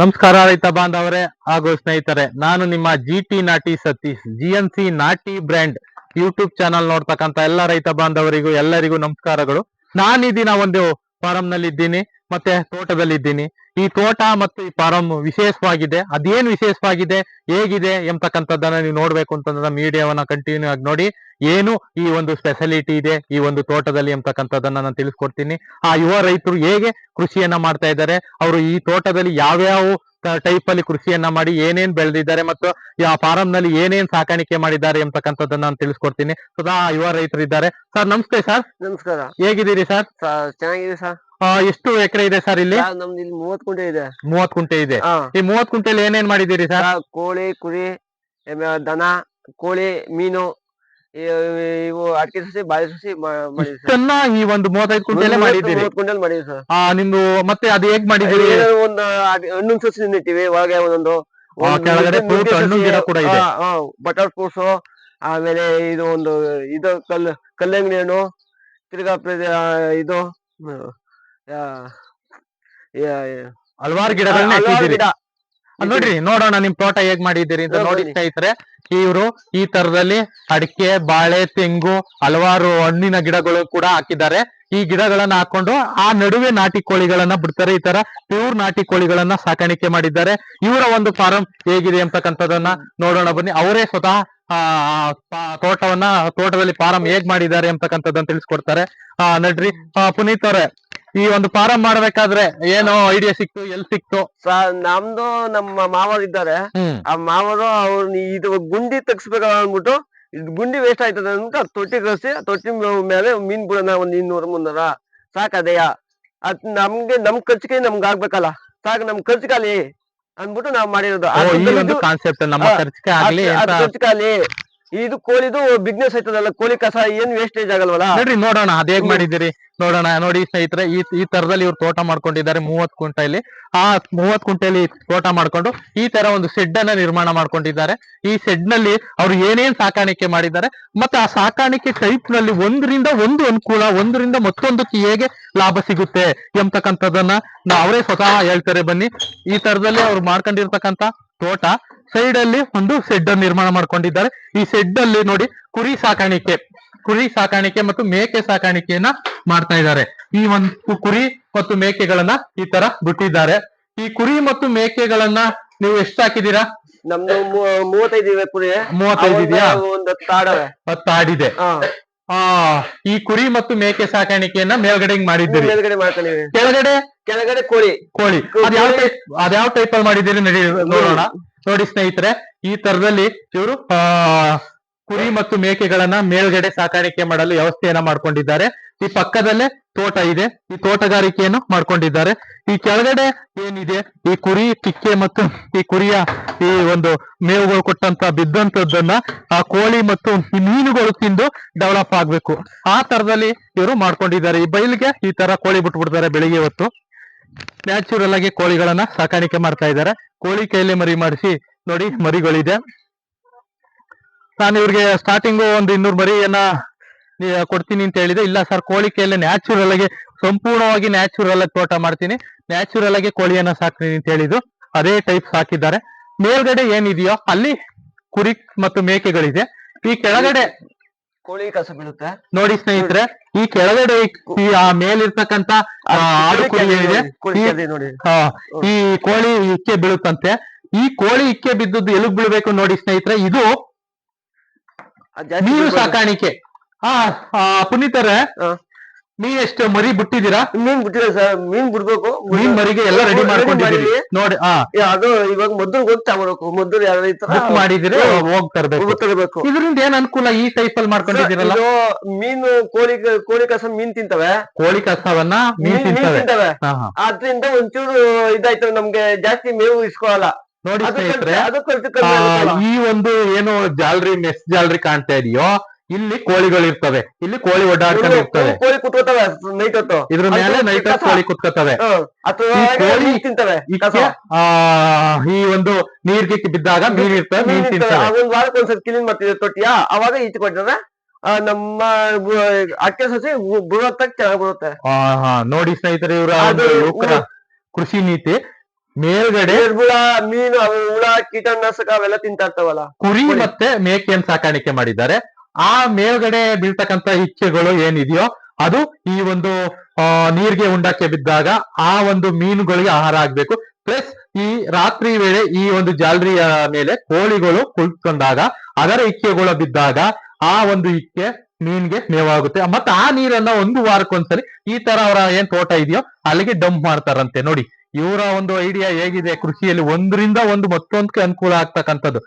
ನಮಸ್ಕಾರ ರೈತ ಬಾಂಧವರೇ ಹಾಗೂ ಸ್ನೇಹಿತರೆ, ನಾನು ನಿಮ್ಮ ಜಿ ಟಿ ನಾಟಿ ಸತೀಶ್ ಜಿ ಎನ್ ಸಿ ನಾಟಿ ಬ್ರ್ಯಾಂಡ್ ಯೂಟ್ಯೂಬ್ ಚಾನಲ್ ನೋಡ್ತಕ್ಕಂತ ಎಲ್ಲ ರೈತ ಬಾಂಧವರಿಗೂ ಎಲ್ಲರಿಗೂ ನಮಸ್ಕಾರಗಳು. ನಾನು ಈ ದಿನ ಒಂದು ಫಾರಂ ನಲ್ಲಿ ಇದ್ದೀನಿ ಮತ್ತೆ ತೋಟದಲ್ಲಿ ಇದ್ದೀನಿ ಈ ತೋಟ ಮತ್ತು ಈ ಫಾರಂ ವಿಶೇಷವಾಗಿದೆ. ಅದೇನು ವಿಶೇಷವಾಗಿದೆ? ಹೇಗಿದೆ ಎಂಬತಕ್ಕಂಥದ್ದನ್ನ ನೀವು ನೋಡ್ಬೇಕು ಅಂತಂದ್ರೆ ಮೀಡಿಯಾವನ್ನ ಕಂಟಿನ್ಯೂ ಆಗಿ ನೋಡಿ. ಏನು ಈ ಒಂದು ಸ್ಪೆಷಾಲಿಟಿ ಇದೆ ಈ ಒಂದು ತೋಟದಲ್ಲಿ ಎಂಬತಕ್ಕಂಥದ್ದನ್ನ ನಾನು ತಿಳಿಸ್ಕೊಡ್ತೀನಿ. ಆ ಯುವ ರೈತರು ಹೇಗೆ ಕೃಷಿಯನ್ನ ಮಾಡ್ತಾ ಇದ್ದಾರೆ? ಅವರು ಈ ತೋಟದಲ್ಲಿ ಯಾವ್ಯಾವ ಟೈಪ್ ಅಲ್ಲಿ ಕೃಷಿಯನ್ನ ಮಾಡಿ ಏನೇನ್ ಬೆಳೆದಿದ್ದಾರೆ ಮತ್ತು ಆ ಫಾರಂ ನಲ್ಲಿ ಏನೇನ್ ಸಾಕಾಣಿಕೆ ಮಾಡಿದ್ದಾರೆ ಎಂಬತಕ್ಕಂಥದ್ದನ್ನ ನಾನು ತಿಳಿಸ್ಕೊಡ್ತೀನಿ. ಸದಾ ಯುವ ರೈತರು ಇದ್ದಾರೆ ಸರ್ ನಮಸ್ತೆ ಸರ್. ನಮಸ್ಕಾರ. ಹೇಗಿದ್ದೀರಿ ಸರ್? ಚೆನ್ನಾಗಿದೆ ಸರ್. ಎಷ್ಟು ಎಕರೆ ಇದೆ ಸರ್ ಇಲ್ಲಿ? ನಮ್ದು ಇಲ್ಲಿ ಮೂವತ್ ಕುಂಟೆ ಇದೆ. ಮೂವತ್ ಕುಂಟೆ ಇದೆ. ಹಾ. ಈ ಮೂವತ್ ಕುಂಟೆಲಿ ಏನೇನ್ ಮಾಡಿದ್ದೀರಿ ಸರ್? ಕೋಳಿ ಕುರಿ ದನ ಕೋಳಿ ಮೀನು ಇವು ಅಡಿಕೆ ಸಸಿ ಬಾಳೆ ಸಸಿ ಮಾ- ಮಾಡಿದ್ವಿ ಸರ್. ಇಷ್ಟನ್ನ ಈ ಒಂದು ಮೂವತ್ತೈದು ಕುಂಟೆಲೆ ಮಾಡಿದ್ದೀರಿ. ಮೂವತ್ ಕುಂಟಲ್ ಮಾಡಿದ್ವಿ ಸರ್. ಆ ನಿಮ್ದು ಮತ್ತೆ ಅದು ಹೇಗ್ ಮಾಡಿದ್ದೀರಿ? ಏನಾದ್ರು ಒಂದು ಅಡಿ- ಹಣ್ಣಿನ ಸಸಿ ನೆಟ್ಟಿವಿ ಒಳಗೆ ಒಂದೊಂದು. ಆ, ಕೆಳಗಡೆ fruit, ಹಣ್ಣು ಗಿಡ ಕೂಡ ಇದೆ. ಬಟರ್ ಫ್ರೂಟ್ಸ್ ಆಮೇಲೆ ಇದು ಒಂದು ಇದು ಕಲ್ ಕಲ್ಲಂಗಡಿ ಹಣ್ಣು ತಿರ್ಗಾ ಪ್ರ- ಆ, ಇದು ಹಲವಾರು ಗಿಡಗಳನ್ನ ಹಲವಾರು ಇಟ್ಟಿದ್ದೀರಿ ಗಿಡ. ಅದ್ ನೋಡ್ರಿ ನೋಡೋಣ ನಿಮ್ ತೋಟ ಹೇಗ್ ಮಾಡಿದ್ದೀರಿ ಅಂತ ನೋಡಿ. ಸ್ನೇಹಿತರೆ ಇವರು ಈ ತರದಲ್ಲಿ ಅಡಿಕೆ ಬಾಳೆ ತೆಂಗು ಹಲವಾರು ಹಣ್ಣಿನ ಗಿಡಗಳು ಕೂಡ ಹಾಕಿದ್ದಾರೆ. ಈ ಗಿಡಗಳನ್ನ ಹಾಕೊಂಡು ಆ ನಡುವೆ ನಾಟಿ ಕೋಳಿಗಳನ್ನ ಬಿಡ್ತಾರೆ. ಈ ತರ ಪ್ಯೂರ್ ನಾಟಿ ಕೋಳಿಗಳನ್ನ ಸಾಕಾಣಿಕೆ ಮಾಡಿದ್ದಾರೆ. ಇವರ ಒಂದು ಫಾರಂ ಹೇಗಿದೆ ಅಂತಕ್ಕಂಥದ್ದನ್ನ ನೋಡೋಣ ಬನ್ನಿ. ಅವರೇ ಸ್ವತಃ ಆ ತೋಟವನ್ನ ತೋಟದಲ್ಲಿ ಫಾರಂ ಹೇಗ್ ಮಾಡಿದ್ದಾರೆ ಅಂತಕ್ಕಂಥದ್ದನ್ನ ತಿಳಿಸ್ಕೊಡ್ತಾರೆ. ಆ ನಡ್ರಿ. ಪುನೀತ್ ಅವ್ರೆ ಈ ಒಂದು ಫಾರಂ ಮಾಡ್ಬೇಕಾದ್ರೆ ಏನು ಐಡಿಯಾ ಸಿಕ್ತು ಎಲ್ ಸಿಕ್ತು? ನಮ್ದು ನಮ್ಮ ಮಾವರು ಇದ್ದಾರೆ. ಆ ಮಾವರು ಅವ್ರ ಇದು ಗುಂಡಿ ತೆಗ್ಸ್ಬೇಕಲ್ಲ ಅಂದ್ಬಿಟ್ಟು ಇದು ಗುಂಡಿ ವೇಸ್ಟ್ ಆಯ್ತದೆ ಅಂತ ತೊಟ್ಟಿ ಕಳಿಸಿ ತೊಟ್ಟಿ ಮೇಲೆ ಮೀನ್ ಬಿಡೋಣ ಒಂದ್ ಇನ್ನೂರ ಮುನ್ನೂರ. ಸಾಕದೆಯ ಅದ್ ನಮ್ಗೆ ನಮ್ ಖರ್ಚಿಗೆ ನಮ್ಗೆ ಆಗ್ಬೇಕಲ್ಲ. ಸಾಕು ನಮ್ ಖರ್ಚಿಗಾಲಿ ಅಂದ್ಬಿಟ್ಟು ನಾವ್ ಮಾಡಿರೋದು. ಖರ್ಚಿಗಾಲಿ ಇದು ಕೋಳಿದು ಬಿಸ್ನೆಸ್ ಆಯ್ತದಲ್ಲ ಕೋಳಿ ಕಸ ಏನ್ ವೇಸ್ಟೇಜ್ ಆಗಲ್ವಲ್ಲ? ನೋಡ್ರಿ ನೋಡೋಣ ಅದ್ ಹೇಗ್. ಮಾಡಿದಿರಿ ನೋಡೋಣ ನೋಡಿ ಸ್ನೇಹಿತರೆ ಈ ಈ ತರದಲ್ಲಿ ಇವ್ರು ತೋಟ ಮಾಡ್ಕೊಂಡಿದ್ದಾರೆ ಮೂವತ್ ಕುಂಟೆಲಿ ಆ ಮೂವತ್ ಕುಂಟೆಲಿ ತೋಟ ಮಾಡ್ಕೊಂಡು ಈ ತರ ಒಂದು ಶೆಡ್ ಅನ್ನ ನಿರ್ಮಾಣ ಮಾಡ್ಕೊಂಡಿದ್ದಾರೆ. ಈ ಶೆಡ್ನಲ್ಲಿ ಅವ್ರು ಏನೇನ್ ಸಾಕಾಣಿಕೆ ಮಾಡಿದ್ದಾರೆ ಮತ್ತೆ ಆ ಸಾಕಾಣಿಕೆ ಟೈಪ್ನಲ್ಲಿ ಒಂದರಿಂದ ಒಂದು ಅನುಕೂಲ ಒಂದರಿಂದ ಮತ್ತೊಂದಕ್ಕೆ ಹೇಗೆ ಲಾಭ ಸಿಗುತ್ತೆ ಎಂಬತಕ್ಕಂಥದ್ದನ್ನ ನಾ- ಅವರೇ ಸ್ವತಃ ಹೇಳ್ತಾರೆ ಬನ್ನಿ. ಈ ತರದಲ್ಲಿ ಅವ್ರು ಮಾಡ್ಕೊಂಡಿರ್ತಕ್ಕಂಥ ತೋಟ ಸೈಡ್ ಅಲ್ಲಿ ಒಂದು ಶೆಡ್ ಅನ್ನು ನಿರ್ಮಾಣ ಮಾಡ್ಕೊಂಡಿದ್ದಾರೆ. ಈ ಶೆಡ್ ಅಲ್ಲಿ ನೋಡಿ ಕುರಿ ಸಾಕಾಣಿಕೆ ಕುರಿ ಸಾಕಾಣಿಕೆ ಮತ್ತು ಮೇಕೆ ಸಾಕಾಣಿಕೆಯನ್ನ ಮಾಡ್ತಾ ಇದ್ದಾರೆ. ಈ ಒಂದು ಕುರಿ ಮತ್ತು ಮೇಕೆಗಳನ್ನ ಈ ತರ ಬಿಟ್ಟಿದ್ದಾರೆ. ಈ ಕುರಿ ಮತ್ತು ಮೇಕೆಗಳನ್ನ ನೀವು ಎಷ್ಟು ಹಾಕಿದೀರಾ ನಮ್ದು ಮೂವತ್ತೈದು ಇವೆ ಕುರಿ. ಮೂವತ್ತೈದು ಇದೆಯಾ? ಒಂದು ಒಂದ್ ಹತ್ತು ಆಡಿದೆ. ಹಾ. ಆ ಈ ಕುರಿ ಮತ್ತು ಮೇಕೆ ಸಾಕಾಣಿಕೆಯನ್ನ ಮೇಲ್ಗಡೆ ಹಿಂಗ್ ಮಾಡಿದ್ದೀರಿ. ಮೇಲ್ಗಡೆ ಮಾಡ್ಕೊಂಡಿವಿ ಕೆಳಗಡೆ? ಕೆಳಗಡೆ ಕೋಳಿ. ಕೋಳಿ. ಅದ್ಯಾವ ಟೈಪ್ ಅದ್ಯಾವ ಟೈಪ್ ಅಲ್ಲಿ ಮಾಡಿದ್ದೀರಿ ನಡಿ ನೋಡೋಣ. ನೋಡಿ ಸ್ನೇಹಿತರೆ ಈ ತರದಲ್ಲಿ ಇವರು ಆ ಕುರಿ ಮತ್ತು ಮೇಕೆಗಳನ್ನ ಮೇಲ್ಗಡೆ ಸಾಕಾಣಿಕೆ ಮಾಡಲು ವ್ಯವಸ್ಥೆಯನ್ನ ಮಾಡ್ಕೊಂಡಿದ್ದಾರೆ. ಈ ಪಕ್ಕದಲ್ಲೇ ತೋಟ ಇದೆ. ಈ ತೋಟಗಾರಿಕೆಯನ್ನು ಮಾಡ್ಕೊಂಡಿದ್ದಾರೆ. ಈ ಕೆಳಗಡೆ ಏನಿದೆ? ಈ ಕುರಿ ಪಿಕ್ಕೆ ಮತ್ತು ಈ ಕುರಿಯ ಈ ಒಂದು ಮೇವುಗಳು ಕೊಟ್ಟಂತ ಬಿದ್ದಂತದ್ದನ್ನ ಆ ಕೋಳಿ ಮತ್ತು ಈ ಮೀನುಗಳು ತಿಂದು ಡೆವಲಪ್ ಆಗ್ಬೇಕು. ಆ ತರದಲ್ಲಿ ಇವರು ಮಾಡ್ಕೊಂಡಿದ್ದಾರೆ. ಈ ಬಯಲಿಗೆ ಈ ತರ ಕೋಳಿ ಬಿಟ್ಬಿಡ್ತಾರೆ ಬೆಳಿಗ್ಗೆ ಹೊತ್ತು. ನ್ಯಾಚುರಲ್ ಆಗಿ ಕೋಳಿಗಳನ್ನ ಸಾಕಾಣಿಕೆ ಮಾಡ್ತಾ ಇದ್ದಾರೆ. ಕೋಳಿ ಕೈಯಲ್ಲಿ ಮರಿ ಮಾಡಿಸಿ ನೋಡಿ ಮರಿಗಳಿದೆ. ನಾನು ಇವ್ರಿಗೆ ಸ್ಟಾರ್ಟಿಂಗು ಒಂದು ಇನ್ನೂರು ಮರಿಯನ್ನ ಕೊಡ್ತೀನಿ ಅಂತ ಹೇಳಿದೆ. ಇಲ್ಲ ಸರ್ ಕೋಳಿ ಕೈಯಲ್ಲಿ ನ್ಯಾಚುರಲ್ ಆಗಿ ಸಂಪೂರ್ಣವಾಗಿ ನ್ಯಾಚುರಲ್ ಆಗಿ ತೋಟ ಮಾಡ್ತೀನಿ. ನ್ಯಾಚುರಲ್ ಆಗಿ ಕೋಳಿಯನ್ನ ಸಾಕ್ತೀನಿ ಅಂತ ಹೇಳಿದ್ದು. ಅದೇ ಟೈಪ್ ಸಾಕಿದ್ದಾರೆ. ಮೇಲ್ಗಡೆ ಏನಿದೆಯೋ ಅಲ್ಲಿ ಕುರಿ ಮತ್ತು ಮೇಕೆಗಳಿದೆ. ಈ ಕೆಳಗಡೆ ಕೋಳಿ ಕಸ ಬೀಳುತ್ತೆ. ನೋಡಿ ಸ್ನೇಹಿತರೆ ಈ ಕೆಳಗಡೆ ಈ ಆ ಮೇಲಿರ್ತಕ್ಕಂತ ಆಡು ಕುರಿ ಏನಿದೆ ಈ- ಕೋಳಿ ಇಕ್ಕೆ ಬೀಳುತ್ತಂತೆ. ಈ ಕೋಳಿ ಇಕ್ಕೆ ಬಿದ್ದದ್ದು ಎಲುಗ್ ಬೀಳ್ಬೇಕು ನೋಡಿ ಸ್ನೇಹಿತರೆ ಇದು ನೀರು ಮೀನು ಸಾಕಾಣಿಕೆ. ಆ ಪುನೀತರೆ. ಮೀನ್ ಎಷ್ಟು ಮರಿ ಬಿಟ್ಟಿದ್ದೀರಾ? ಮೀನ್ ಬಿಟ್ಟಿದೆ ಸರ್. ಮೀನ್ ಬಿಡ್ಬೇಕು. ಮೀನ್ ಮರಿಗೆ ಎಲ್ಲ ರೆಡಿ ಮಾಡ್ಕೊಂಡಿದ್ದೀವಿ ನೋಡಿ ಆ. ಅದು ಇವಾಗ ಮೊದ್ಲು ಹೋಗಿ ತಗೊಳ್ಬೇಕು ಮೊದ್ಲು ಯಾರು ಮಾಡಿದ್ರೆ ತರ್ಬೇಕು. ತರಬೇಕು. ಇದರಿಂದ ಏನ್ ಅನುಕೂಲ ಈ ಟೈಪ್ ಅಲ್ಲಿ ಮಾಡ್ಕೊಂಡಿದ್ದೀರಲ್ಲ? ಮೀನು ಕೋಳಿ ಕೋಳಿ ಕಸ ಮೀನ್ ತಿಂತವೆ. ಕೋಳಿ ಕಸವನ್ನ ಮೀನ್ ತಿಂತವೆ. ಅದ್ರಿಂದ ಒಂಚೂರು ಇದಾಯ್ತು. ನಮ್ಗೆ ಜಾಸ್ತಿ ಮೇವು ಇಸ್ಕೊಳಲ್ಲ. ನೋಡಿ ಸ್ನೇಹಿತರೆ ಈ ಒಂದು ಏನು ಜಾಲ್ರಿ ಮೆಸ್ ಜಾಲ್ರಿ ಕಾಣ್ತಾ ಇದೆಯೋ ಇಲ್ಲಿ ಕೋಳಿಗಳು ಇರ್ತವೆ. ಇಲ್ಲಿ ಕೋಳಿ ಓಡಾಡ್ಕೊಂಡು ಇರ್ತವೆ. ಕೋಳಿ ಕುತ್ಕೋತವೆ ನೈಟ್ ಹೊತ್ತು. ಇದ್ರ ಮೇಲೆ ನೈಟ್ ಹೊತ್ತು ಕೋಳಿ ಕುತ್ಕೋತವೆ. ಅಥವಾ ಕೋಳಿ ತಿಂತವೆ ಈ ಒಂದು ನೀರ್ಗೆ ಬಿದ್ದಾಗ ಮೀನ್ ಇರ್ತವೆ ಮೀನ್. ತಿಂತವೆ. ಒಂದ್ ವಾರಕ್ಕೆ ಒಂದ್ಸರಿ ಕ್ಲೀನ್ ಮಾಡ್ತಿದ್ದೆ ತೊಟ್ಟಿಯ. ಅವಾಗ ಈಚೆ ಕೊಟ್ಟಿದ್ರೆ ನಮ್ಮ ಅಕ್ಕಿ ಸಸಿ ಬೃಹತ್ತಾಗಿ ಚೆನ್ನಾಗಿ ಬರುತ್ತೆ. ನೋಡಿ ಸ್ನೇಹಿತರೆ ಇವರ ಕೃಷಿ ನೀತಿ. ಮೇಲ್ಗಡೆ ಹುಳ ಮೀನು ಹುಳ ಕೀಟನಾಶಕ ಅವೆಲ್ಲ ತಿಂತಾ ಇರ್ತಾವಲ್ಲ. ಕುರಿ ಕುರಿ. ಮತ್ತೆ ಮೇಕೆಯನ್ನು ಸಾಕಾಣಿಕೆ ಮಾಡಿದ್ದಾರೆ. ಆ ಮೇಲ್ಗಡೆ ಬೀಳ್ತಕ್ಕಂತ ಇಚ್ಛೆಗಳು ಏನಿದೆಯೋ ಅದು ಈ ಒಂದು ನೀರ್ಗೆ ಉಂಡಕ್ಕೆ ಬಿದ್ದಾಗ ಆ ಒಂದು ಮೀನುಗಳಿಗೆ ಆಹಾರ ಆಗ್ಬೇಕು. ಪ್ಲಸ್ ಈ ರಾತ್ರಿ ವೇಳೆ ಈ ಒಂದು ಜಾಲರಿಯ ಮೇಲೆ ಕೋಳಿಗಳು ಕುಳಿತುಕೊಂಡಾಗ, ಅದರ ಇಕ್ಕೆಗಳು ಬಿದ್ದಾಗ ಆ ಒಂದು ಇಕ್ಕೆ ಮೀನ್ಗೆ ಮೇವಾಗುತ್ತೆ. ಮತ್ತೆ ಆ ನೀರನ್ನ ಒಂದು ವಾರಕ್ಕೊಂದ್ಸರಿ ಈ ತರ ಅವರ ಏನ್ ತೋಟ ಇದೆಯೋ ಅಲ್ಲಿಗೆ ಡಂಪ್ ಮಾಡ್ತಾರಂತೆ. ನೋಡಿ, ಇವರ ಒಂದು ಐಡಿಯಾ ಹೇಗಿದೆ? ಕೃಷಿಯಲ್ಲಿ ಒಂದರಿಂದ ಒಂದು ಮತ್ತೊಂದಕ್ಕೆ ಅನುಕೂಲ ಆಗ್ತಕ್ಕಂಥದ್ದು.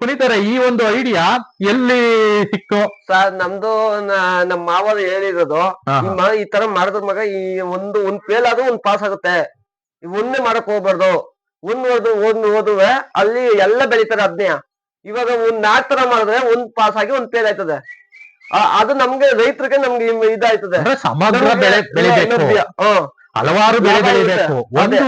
ಪುನೀತರ ಈ ಒಂದು ಐಡಿಯಾ ಎಲ್ಲಿ ಸಿಕ್ತು? ಸರ್ ನಮ್ದು ನಮ್ ನಮ್ಮ ಮಾವ ಹೇಳಿರೋದು ಈ ತರ ಮಾಡಿದ್ರ ಮಗ ಈ ಒಂದು ಒಂದ್ ಫೇಲ್ ಆದ್ರೂ ಒಂದ್ ಪಾಸ್ ಆಗುತ್ತೆ. ಒಂದ್ ಮಾಡಕ್ ಹೋಗ್ಬಾರ್ದು. ಒಂದ್ ಓದು ಒಂದ್ ಓದುವೆ ಅಲ್ಲಿ ಎಲ್ಲ ಬೆಳಿತಾರೆ ಅದ್ನೇ. ಇವಾಗ ಒಂದ್ ನಾಲ್ಕ್ ತರ ಮಾಡಿದ್ರೆ ಒಂದ್ ಪಾಸ್ ಆಗಿ ಒಂದ್ ಫೇಲ್ ಆಯ್ತದೆ. ಅದು ನಮ್ಗೆ ರೈತರಿಗೆ ನಮ್ಗೆ ಇದಾಯ್ತದೆ. ಸಮಗ್ರ ಬೆಳೆ ಬೆಳಿಬೇಕು. ಹಲವಾರು ಬೆಳೆ ಲಾಭ ಬೆಳಿಬೇಕು. ಒಂದು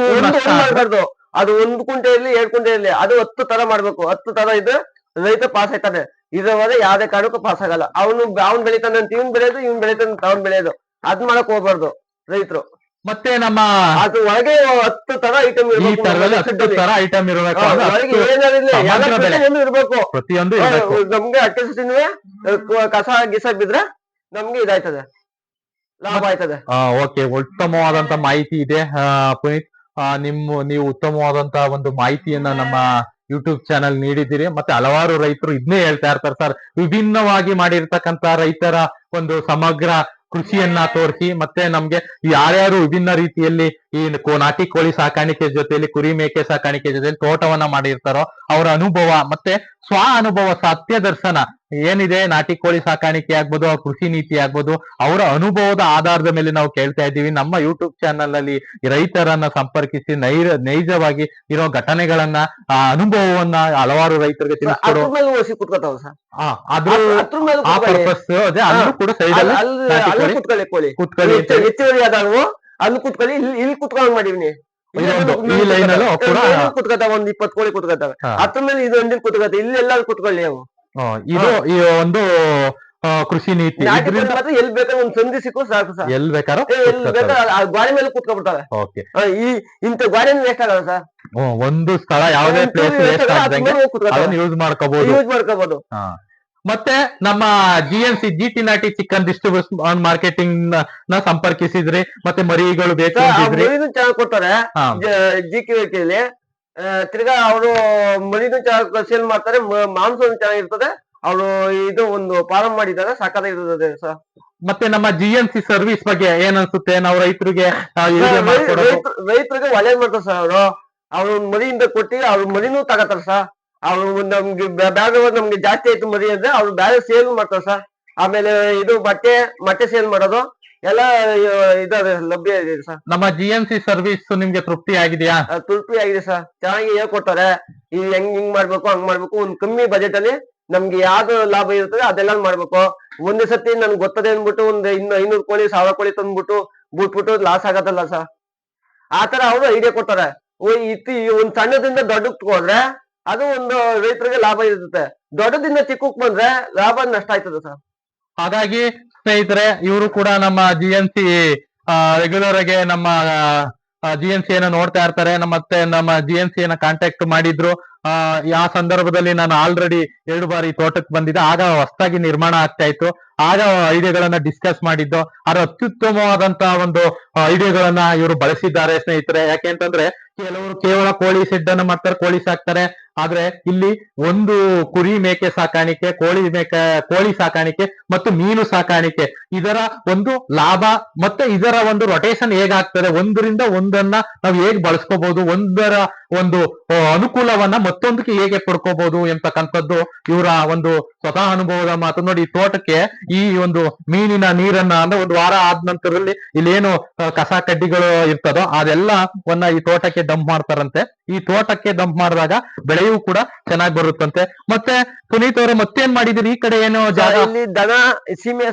ಮಾಡ್ಬಾರ್ದು. ಅದು ಒಂದ್ ಕುಂಟೆ ಇರಲಿ ಎರಡ್ ಕುಂಟೆ ಇರಲಿ ಅದು ಹತ್ತು ತರ ಮಾಡ್ಬೇಕು. ಹತ್ತು ತರ ಇದ್ರೆ ರೈತ ಪಾಸ್ ಆಯ್ತಾನೆ ಇದ್ರವರೆ ಯಾವ್ದೇ ಕಾರಣಕ್ಕೂ ಪಾಸ್ ಆಗಲ್ಲ. ಅವನು ಅವ್ನ್ ಬೆಳಿತಾನಂತ ಅಂತ ಇವ್ನ್ ಬೆಳೆಯೋದು ಇವ್ನ್ ಬೆಳಿತಾನೆ ಅಂತ ಅವ್ನ್ ಬೆಳೆಯೋದು. ಅದ್ ಮಾಡಕ್ ಹೋಗ್ಬಾರ್ದು ರೈತರು. ಮತ್ತೆ ನಮ್ಮ ಅದು ಒಳಗೆ ಹತ್ತು ತರ ಐಟಮ್ ತರ ಐಟಮ್ ಇರಬೇಕು. ಇರ್ಬೇಕು. ಪ್ರತಿಯೊಂದು ನಮ್ಗೆ ಅಟ್ಟೆ ಸತಿನೂ ಕಸ ಗಿಸ ಬಿದ್ರೆ ನಮ್ಗೆ ಇದಾಯ್ತದೆ. ಲಾಭ ಆಯ್ತದೆ. ಓಕೆ. ಉತ್ತಮವಾದಂತ ಮಾಹಿತಿ ಇದೆ. ಪುನೀತ್ ನಿಮ್ಮ, ನೀವು ಉತ್ತಮವಾದಂತಹ ಒಂದು ಮಾಹಿತಿಯನ್ನ ನಮ್ಮ ಯೂಟ್ಯೂಬ್ ಚಾನಲ್ ನೀಡಿದ್ದೀರಿ. ಮತ್ತೆ ಹಲವಾರು ರೈತರು ಇದನ್ನೇ ಹೇಳ್ತಾ ಇರ್ತಾರೆ ಸರ್. ವಿಭಿನ್ನವಾಗಿ ಮಾಡಿರ್ತಕ್ಕಂತ ರೈತರ ಒಂದು ಸಮಗ್ರ ಕೃಷಿಯನ್ನ ತೋರಿಸಿ, ಮತ್ತೆ ನಮ್ಗೆ ಯಾರ್ಯಾರು ವಿಭಿನ್ನ ರೀತಿಯಲ್ಲಿ ಈ ನಾಟಿ ಕೋಳಿ ಸಾಕಾಣಿಕೆ ಜೊತೆಯಲ್ಲಿ, ಕುರಿ ಮೇಕೆ ಸಾಕಾಣಿಕೆ ಜೊತೆಯಲ್ಲಿ ತೋಟವನ್ನ ಮಾಡಿರ್ತಾರೋ, ಅವರ ಅನುಭವ ಮತ್ತೆ ಸ್ವ ಅನುಭವ, ಸತ್ಯ ದರ್ಶನ ಏನಿದೆ? ನಾಟಿ ಕೋಳಿ ಸಾಕಾಣಿಕೆ ಆಗ್ಬೋದು ಕೃಷಿ ನೀತಿ ಆಗ್ಬೋದು ಅವರ ಅನುಭವದ ಆಧಾರದ ಮೇಲೆ ನಾವು ಕೇಳ್ತಾ ಇದ್ದೀವಿ. ನಮ್ಮ ಯೂಟ್ಯೂಬ್ ಚಾನಲ್ ಅಲ್ಲಿ ರೈತರನ್ನ ಸಂಪರ್ಕಿಸಿ ನೈರ ನೈಜವಾಗಿ ಇರೋ ಘಟನೆಗಳನ್ನ ಆ ಅನುಭವವನ್ನ ಹಲವಾರು ರೈತರಿಗೆ ತಿಳಿಸ್ಕೊಡೋ ಅಲ್ಲಿ ಕುತ್ಕೊಳ್ಳಿ ಇಲ್ಲಿ ಕುತ್ಕೊಂಡ್ ಮಾಡಿವ್ನಿ ಕುತ್ಕೊತಾವ ಒಂದ್ ಇಪ್ಪತ್ ಕೋಳಿ ಕುತ್ಕೊತಾವೆ. ಅದ್ರ ಮೇಲೆ ಇದು ಒಂದಿನ ಕುತ್ಕೊತಾವೆ. ಇಲ್ಲಿ ಎಲ್ಲ ಕುತ್ಕೊಳ್ಳಿ ಅವು ಇದು ಈ ಒಂದು ಆ, ಕೃಷಿ ನೀತಿ. ನಾಟಿ ಇದರಿಂದ ಮಾತ್ರ ಎಲ್ಲಿ ಬೇಕಾದ್ರೆ ಒಂದ್ ಸಂಧಿ ಸಿಕ್ಕು ಸಾಕು ಸರ್. ಎಲ್ ಬೇಕಾರೋ ಎಲ್ಲಿ ಬೇಕಾದ್ರೆ ಆ ಗಾಡಿ ಮೇಲೆ ಕುತ್ಕೊಬಿಡ್ತಾವೆ ಓಕೆ. ಆ, ಈ ಇಂತ ಗಾಡಿನ ವೇಸ್ಟ್ ಆಗಲ್ಲ ಸರ್. ಒಂದು ಸ್ಥಳ ಯಾವುದೇ ಪ್ಲೇಸ್ ವೇಸ್ಟ್ ಆಗ್ದಂಗೆ ಅದನ್ನ ಯೂಸ್ ಮಾಡ್ಕೋಬಹುದು ಯೂಸ್ ಮಾಡ್ಕೋಬಹುದು ಮತ್ತೆ ನಮ್ಮ G N C G T ನಾಟಿ ಚಿಕನ್ ಡಿಸ್ಟ್ರಿಬ್ಯೂಷನ್ ಮಾರ್ಕೆಟಿಂಗ್ನ ಸಂಪರ್ಕಿಸಿದ್ರಿ. ಮತ್ತೆ ಮರಿಗಳು ಬೇಕು ಅಂತಿದ್ರಿ ಚೆನ್ನಾಗಿ ಕೊಡ್ತಾರೆ. ಹಾ. ಜಿ ಕೆ ತಿರ್ಗಾ ಅವರು ಮರಿನೂ ಚೆನ್ನಾಗಿ ಸೇಲ್ ಮಾಡ್ತಾರೆ ಮಾಂಸನೂ ಚೆನ್ನಾಗಿರ್ತದೆ. ಅವರು ಇದು ಒಂದು ಫಾರಂ ಮಾಡಿದ್ದಾರೆ ಸಾಕಾಗಿರ್ತದೆ ಸರ್ ಮತ್ತೆ ನಮ್ಮ ಜಿ ಎನ್ ಸಿ ಸರ್ವಿಸ್ ಬಗ್ಗೆ ಏನ್ ಅನ್ಸುತ್ತೆ? ನಾವು ರೈತರಿಗೆ ರೈತರಿಗೆ ಒಳ್ಳೇದ್ ಮಾಡ್ತಾರೆ ಸರ್ ಅವರು. ಅವ್ರು ಮರಿಯಿಂದ ಕೊಟ್ಟಿ ಅವ್ರ ಮರಿನೂ ತಗತಾರ ಸರ್ ಅವ್ರು ನಮ್ಗೆ ಬ್ಯಾಗ್ ನಮ್ಗೆ ಜಾಸ್ತಿ ಆಯ್ತು ಮರಿ ಅಂದ್ರೆ ಅವ್ರು ಬ್ಯಾಗ್ ಸೇಲ್ ಮಾಡ್ತಾರೆ ಸರ್ ಆಮೇಲೆ ಇದು ಬಟ್ಟೆ ಬಟ್ಟೆ ಸೇಲ್ ಮಾಡೋದು. ಎಲ್ಲ ಇದಾವೆ ಲಭ್ಯ ಇದೆ ಸರ್. ನಮ್ಮ ಜಿ ಎಂ ಸಿ ಸರ್ವಿಸ್ ನಿಮ್ಗೆ ತೃಪ್ತಿ ಆಗಿದೆಯಾ? ತೃಪ್ತಿ ತುರ್ಪಿ ಆಗಿದೆ ಸರ್. ಚೆನ್ನಾಗಿ ಹೇಳ್ಕೊಡ್ತಾರೆ ಈ ಹೆಂಗ್ ಹಿಂಗ್ ಮಾಡ್ಬೇಕು ಹಂಗ್ ಮಾಡ್ಬೇಕು ಒಂದ್ ಕಮ್ಮಿ ಬಜೆಟ್ ಅಲ್ಲಿ ನಮ್ಗೆ ಯಾವ್ದು ಲಾಭ ಇರ್ತದೆ ಅದೆಲ್ಲ ಮಾಡ್ಬೇಕು. ಒಂದೇ ಸತಿ ನನ್ಗೆ ಗೊತ್ತದೆ ಅಂದ್ಬಿಟ್ಟು ಒಂದ್ ಇನ್ನು ಐನೂರು ಕೋಳಿ ಸಾವಿರ ಕೋಳಿ ತಂದ್ಬಿಟ್ಟು ಬಿಟ್ಬಿಟ್ಟು ಲಾಸ್ ಆಗತ್ತಲ್ಲ ಸರ್. ಆತರ ಅವರು ಐಡಿಯಾ ಕೊಡ್ತಾರೆ ಇತಿ ಒಂದ್ ಸಣ್ಣದಿಂದ ದೊಡ್ಡಕ್ ತಗೊಂಡ್ರೆ ಅದು ಒಂದು ರೈತರಿಗೆ ಲಾಭ ಇರುತ್ತೆ. ದೊಡ್ಡದಿಂದ ಚಿಕ್ಕಕ್ ಬಂದ್ರೆ ಲಾಭ ನಷ್ಟ ಆಯ್ತದ ಸರ್. ಹಾಗಾಗಿ ಸ್ನೇಹಿತರೆ, ಇವರು ಕೂಡ ನಮ್ಮ ಜಿ ಎನ್ ಸಿ ರೆಗ್ಯುಲರ್ ಆಗಿ ನಮ್ಮ ಜಿ ಎನ್ ಸಿ ಏನ ನೋಡ್ತಾ ಇರ್ತಾರೆ. ಮತ್ತೆ ನಮ್ಮ ಜಿ ಎನ್ ಸಿ ಏನ ಕಾಂಟ್ಯಾಕ್ಟ್ ಮಾಡಿದ್ರು. ಆ ಸಂದರ್ಭದಲ್ಲಿ ನಾನು ಆಲ್ರೆಡಿ ಎರಡು ಬಾರಿ ತೋಟಕ್ಕೆ ಬಂದಿದ್ದೆ. ಆಗ ಹೊಸದಾಗಿ ನಿರ್ಮಾಣ ಆಗ್ತಾ ಇತ್ತು. ಆಗ ಐಡಿಯಾಗಳನ್ನ ಡಿಸ್ಕಸ್ ಮಾಡಿದ್ದು. ಅದ್ರ ಅತ್ಯುತ್ತಮವಾದಂತಹ ಒಂದು ಐಡಿಯಾಗಳನ್ನ ಇವರು ಬಳಸಿದ್ದಾರೆ ಸ್ನೇಹಿತರೆ. ಯಾಕೆ ಅಂತಂದ್ರೆ, ಕೆಲವರು ಕೇವಲ ಕೋಳಿ ಶೆಡ್ ಅನ್ನ ಮಾಡ್ತಾರೆ, ಕೋಳಿ ಸಾಕ್ತಾರೆ. ಆದ್ರೆ ಇಲ್ಲಿ ಒಂದು ಕುರಿ ಮೇಕೆ ಸಾಕಾಣಿಕೆ, ಕೋಳಿ ಮೇಕೆ, ಕೋಳಿ ಸಾಕಾಣಿಕೆ ಮತ್ತು ಮೀನು ಸಾಕಾಣಿಕೆ. ಇದರ ಒಂದು ಲಾಭ ಮತ್ತೆ ಇದರ ಒಂದು ರೊಟೇಷನ್ ಹೇಗಾಗ್ತದೆ? ಒಂದರಿಂದ ಒಂದನ್ನ ನಾವು ಹೇಗ್ ಬಳಸ್ಕೋಬಹುದು ಒಂದರ ಒಂದು ಅನುಕೂಲವನ್ನ ಮತ್ತೊಂದಕ್ಕೆ ಹೇಗೆ ಪಡ್ಕೋಬಹುದು ಎಂತಕ್ಕಂಥದ್ದು ಇವರ ಒಂದು ಸ್ವತಃ ಅನುಭವದ ಮಾತು. ನೋಡಿ ತೋಟಕ್ಕೆ ಈ ಒಂದು ಮೀನಿನ ನೀರನ್ನ ಅಂದ್ರೆ ಒಂದು ವಾರ ಆದ ನಂತರದಲ್ಲಿ ಇಲ್ಲೇನು ಕಸ ಕಡ್ಡಿಗಳು ಇರ್ತದೋ ಅದೆಲ್ಲವನ್ನ ಈ ತೋಟಕ್ಕೆ ಡಂಪ್ ಮಾಡ್ತಾರಂತೆ. ಈ ತೋಟಕ್ಕೆ ಡಂಪ್ ಮಾಡಿದಾಗ ಬೆಳೆಯೂ ಕೂಡ ಚೆನ್ನಾಗಿ ಬರುತ್ತಂತೆ. ಮತ್ತೆ ಪುನೀತ್ ಅವರು ಮತ್ತೇನ್ ಮಾಡಿದಿರಿ? ಈ ಕಡೆ ಏನು ಜಾಗ? ಇಲ್ಲಿ ದನ ಸೀಮೆ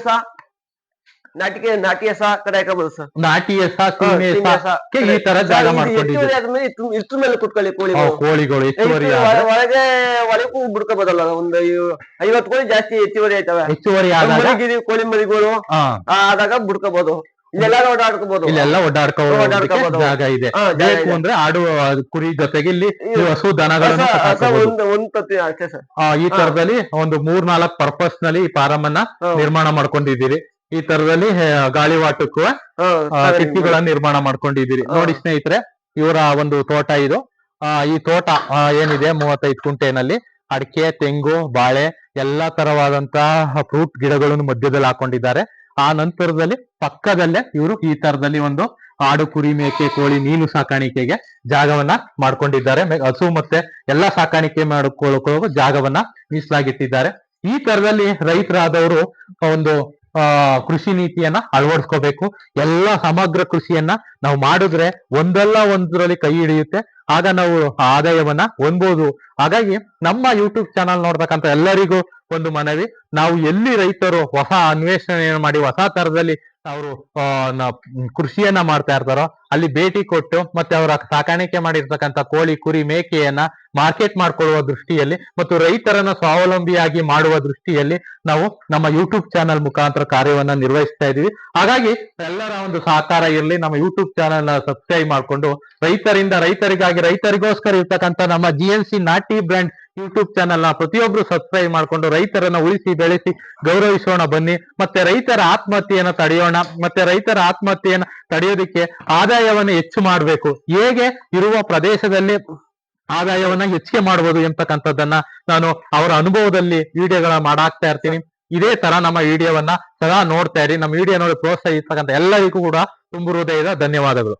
ನಾಟಿಕೆ ನಾಟಿ ಹಸ ಕಡೆ ಹಾಕಬಹುದು ಸರ್. ನಾಟಿ ಎಸ ಸೀಮೆ ಈ ತರ ಜಾಗ ಮಾಡ್ಕೊಂಡಿದ್ದೀರಿ. ಆದ್ಮೇಲೆ ಇಷ್ಟ್ರ ಮೇಲೆ ಕುತ್ಕೊಳ್ಳಿ ಕೋಳಿ ಕೋಳಿಗಳು ಹೆಚ್ಚುವರಿ ಆದ್ರೆ ಒಳಗೆ ಒಳಗೂ ಬಿಡ್ಕೋಬೋದಲ್ಲ ಒಂದು ಐವ- ಐವತ್ತು ಕೋಳಿ ಜಾಸ್ತಿ ಹೆಚ್ಚುವರಿ ಆಯ್ತವೆ. ಹೆಚ್ಚುವರಿ ಆದಾಗ? ಮರಿಗಿರಿ ಕೋಳಿ ಮರಿಗಳು ಹಾ. ಆದಾಗ ಬಿಡ್ಕೋಬಹುದು ಇಲ್ಲೆಲ್ಲ ಓಡಾಡ್ಕೋಬಹುದು ಇಲ್ಲೆಲ್ಲ. ಜಾಗ ಇದೆ. ಬೇಕು ಅಂದ್ರೆ ಆಡು ಕುರಿ ಜೊತೆಗೆ ಇಲ್ಲಿ ಹಸು ದನಗಳನ್ನು ಈ ತರದಲ್ಲಿ ಒಂದು ಮೂರ್ ನಾಲ್ಕು ಪರ್ಪಸ್ನಲ್ಲಿ ಈ ಫಾರಂ ಅನ್ನ ನಿರ್ಮಾಣ ಮಾಡ್ಕೊಂಡಿದ್ದೀರಿ. ಈ ತರದಲ್ಲಿ ಗಾಳಿ ಗಾಳಿವಾಟಕ್ಕೂ ಕಿಟಕಿಗಳನ್ನ ನಿರ್ಮಾಣ ಮಾಡ್ಕೊಂಡಿದ್ದೀರಿ. ನೋಡಿ ಸ್ನೇಹಿತರೆ ಇವರ ಒಂದು ತೋಟ ಇದು. ಆ, ಈ ತೋಟ ಏನಿದೆ ಮೂವತ್ತೈದು ಕುಂಟೆನಲ್ಲಿ ಅಡಿಕೆ ತೆಂಗು ಬಾಳೆ ಎಲ್ಲಾ ತರವಾದಂತಹ ಫ್ರೂಟ್ ಗಿಡಗಳನ್ನು ಮಧ್ಯದಲ್ಲಿ ಹಾಕೊಂಡಿದ್ದಾರೆ. ಆ ನಂತರದಲ್ಲಿ ಪಕ್ಕದಲ್ಲೇ ಇವರು ಈ ತರದಲ್ಲಿ ಒಂದು ಆಡು ಕುರಿ ಮೇಕೆ ಕೋಳಿ ಮೀನು ಸಾಕಾಣಿಕೆಗೆ ಜಾಗವನ್ನ ಮಾಡ್ಕೊಂಡಿದ್ದಾರೆ. ಹಸು ಮತ್ತೆ ಎಲ್ಲಾ ಸಾಕಾಣಿಕೆ ಮಾಡ್ಕೊಳ್ಳೋ ಜಾಗವನ್ನ ಮೀಸಲಾಗಿಟ್ಟಿದ್ದಾರೆ. ಈ ತರದಲ್ಲಿ ರೈತರಾದವರು ಒಂದು ಕೃಷಿ ನೀತಿಯನ್ನ ಅಳವಡಿಸ್ಕೋಬೇಕು. ಎಲ್ಲ ಸಮಗ್ರ ಕೃಷಿಯನ್ನ ನಾವು ಮಾಡಿದ್ರೆ ಒಂದಲ್ಲ ಒಂದರಲ್ಲಿ ಕೈ ಹಿಡಿಯುತ್ತೆ. ಆಗ ನಾವು ಆದಾಯವನ್ನ ಹೊಂದ್ಬೋದು ಹಾಗಾಗಿ ನಮ್ಮ ಯೂಟ್ಯೂಬ್ ಚಾನಲ್ ನೋಡ್ತಕ್ಕಂಥ ಎಲ್ಲರಿಗೂ ಒಂದು ಮನವಿ. ನಾವು ಎಲ್ಲಿ ರೈತರು ಹೊಸ ಅನ್ವೇಷಣೆ ಮಾಡಿ ಹೊಸ ತರದಲ್ಲಿ ಅವರು ಕೃಷಿಯನ್ನ ಮಾಡ್ತಾ ಇರ್ತಾರೋ, ಅಲ್ಲಿ ಭೇಟಿ ಕೊಟ್ಟು ಮತ್ತೆ ಅವರ ಸಾಕಾಣಿಕೆ ಮಾಡಿರ್ತಕ್ಕಂಥ ಕೋಳಿ, ಕುರಿ ಮೇಕೆಯನ್ನ ಮಾರ್ಕೆಟ್ ಮಾಡ್ಕೊಳ್ಳುವ ದೃಷ್ಟಿಯಲ್ಲಿ ಮತ್ತು ರೈತರನ್ನ ಸ್ವಾವಲಂಬಿಯಾಗಿ ಮಾಡುವ ದೃಷ್ಟಿಯಲ್ಲಿ ನಾವು ನಮ್ಮ ಯೂಟ್ಯೂಬ್ ಚಾನಲ್ ಮುಖಾಂತರ ಕಾರ್ಯವನ್ನ ನಿರ್ವಹಿಸ್ತಾ ಇದ್ದೀವಿ. ಹಾಗಾಗಿ ಎಲ್ಲರ ಒಂದು ಸಹಕಾರ ಇರಲಿ, ನಮ್ಮ ಯೂಟ್ಯೂಬ್ ಚಾನಲ್ನ ಸಬ್ಸ್ಕ್ರೈಬ್ ಮಾಡ್ಕೊಂಡು ರೈತರಿಂದ ರೈತರಿಗಾಗಿ, ರೈತರಿಗೋಸ್ಕರ ಇರ್ತಕ್ಕಂಥ ನಮ್ಮ ಜಿ ಸಿ ನಾಟಿ ಬ್ರ್ಯಾಂಡ್ ಯೂಟ್ಯೂಬ್ ಚಾನೆಲ್ನ ಪ್ರತಿಯೊಬ್ರು ಸಬ್ಸ್ಕ್ರೈಬ್ ಮಾಡ್ಕೊಂಡು ರೈತರನ್ನ ಉಳಿಸಿ, ಬೆಳೆಸಿ, ಗೌರವಿಸೋಣ ಬನ್ನಿ. ಮತ್ತೆ ರೈತರ ಆತ್ಮಹತ್ಯೆಯನ್ನ ತಡೆಯೋಣ. ಮತ್ತೆ ರೈತರ ಆತ್ಮಹತ್ಯೆಯನ್ನ ತಡೆಯೋದಿಕ್ಕೆ ಆದಾಯವನ್ನು ಹೆಚ್ಚು ಮಾಡಬೇಕು. ಹೇಗೆ? ಇರುವ ಪ್ರದೇಶದಲ್ಲಿ ಆದಾಯವನ್ನ ಹೆಚ್ಚಿಗೆ ಮಾಡಬಹುದು ಎಂತಕ್ಕಂಥದ್ದನ್ನ ನಾನು ಅವರ ಅನುಭವದಲ್ಲಿ ವಿಡಿಯೋಗಳ ಮಾಡಾಕ್ತಾ ಇರ್ತೀನಿ. ಇದೇ ತರ ನಮ್ಮ ವಿಡಿಯೋವನ್ನ ಸದಾ ನೋಡ್ತಾ ಇರಿ. ನಮ್ಮ ವಿಡಿಯೋ ನೋಡಿ ಪ್ರೋತ್ಸಾಹಿಸ್ತಕ್ಕಂಥ ಎಲ್ಲರಿಗೂ ಕೂಡ ತುಂಬು ಹೃದಯದ ಧನ್ಯವಾದಗಳು.